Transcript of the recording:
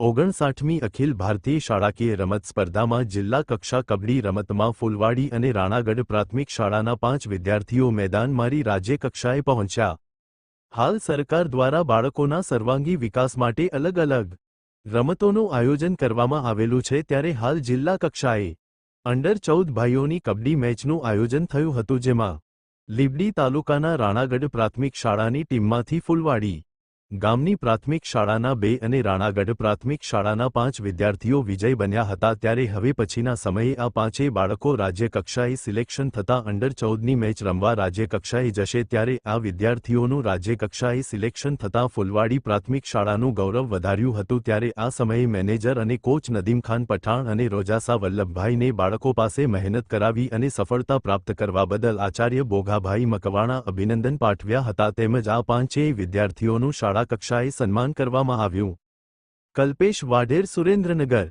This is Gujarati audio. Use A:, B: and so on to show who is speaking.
A: ઓગણસાઠમી અખિલ ભારતીય શાળાકીય રમત સ્પર્ધામાં જિલ્લા કક્ષા કબડ્ડી રમતમાં ફુલવાડી અને રાણાગઢ પ્રાથમિક શાળાના પાંચ વિદ્યાર્થીઓ મેદાન મારી રાજ્ય કક્ષાએ પહોંચ્યા. હાલ સરકાર દ્વારા બાળકોના સર્વાંગી વિકાસ માટે અલગ અલગ રમતોનું આયોજન કરવામાં આવેલું છે ત્યારે હાલ જિલ્લા કક્ષાએ અંડર ચૌદ ભાઈઓની કબડ્ડી મેચનું આયોજન થયું હતું જેમાં લીબડી તાલુકાના રાણાગઢ પ્રાથમિક શાળાની ટીમમાંથી ફુલવાડી ગામની પ્રાથમિક શાળાના બે અને રાણાગઢ પ્રાથમિક શાળાના પાંચ વિદ્યાર્થીઓ વિજય બન્યા હતા ત્યારે હવે પછીના સમયે આ પાંચેય બાળકો રાજ્યકક્ષાએ સિલેક્શન થતાં અંડર ચૌદની મેચ રમવા રાજ્યકક્ષાએ જશે ત્યારે આ વિદ્યાર્થીઓનું રાજ્યકક્ષાએ સિલેક્શન થતાં ફુલવાડી પ્રાથમિક શાળાનું ગૌરવ વધાર્યું હતું ત્યારે આ સમયે મેનેજર અને કોચ નદીમખાન પઠાણ અને રોજાસા વલ્લભભાઈને બાળકો પાસે મહેનત કરાવી અને સફળતા પ્રાપ્ત કરવા બદલ આચાર્ય બોઘાભાઈ મકવાણા અભિનંદન પાઠવ્યા હતા તેમજ આ પાંચેય વિદ્યાર્થીઓનું શાળા કક્ષાએ સન્માન કરવામાં આવ્યું. કલ્પેશ વાઢેર સુરેન્દ્રનગર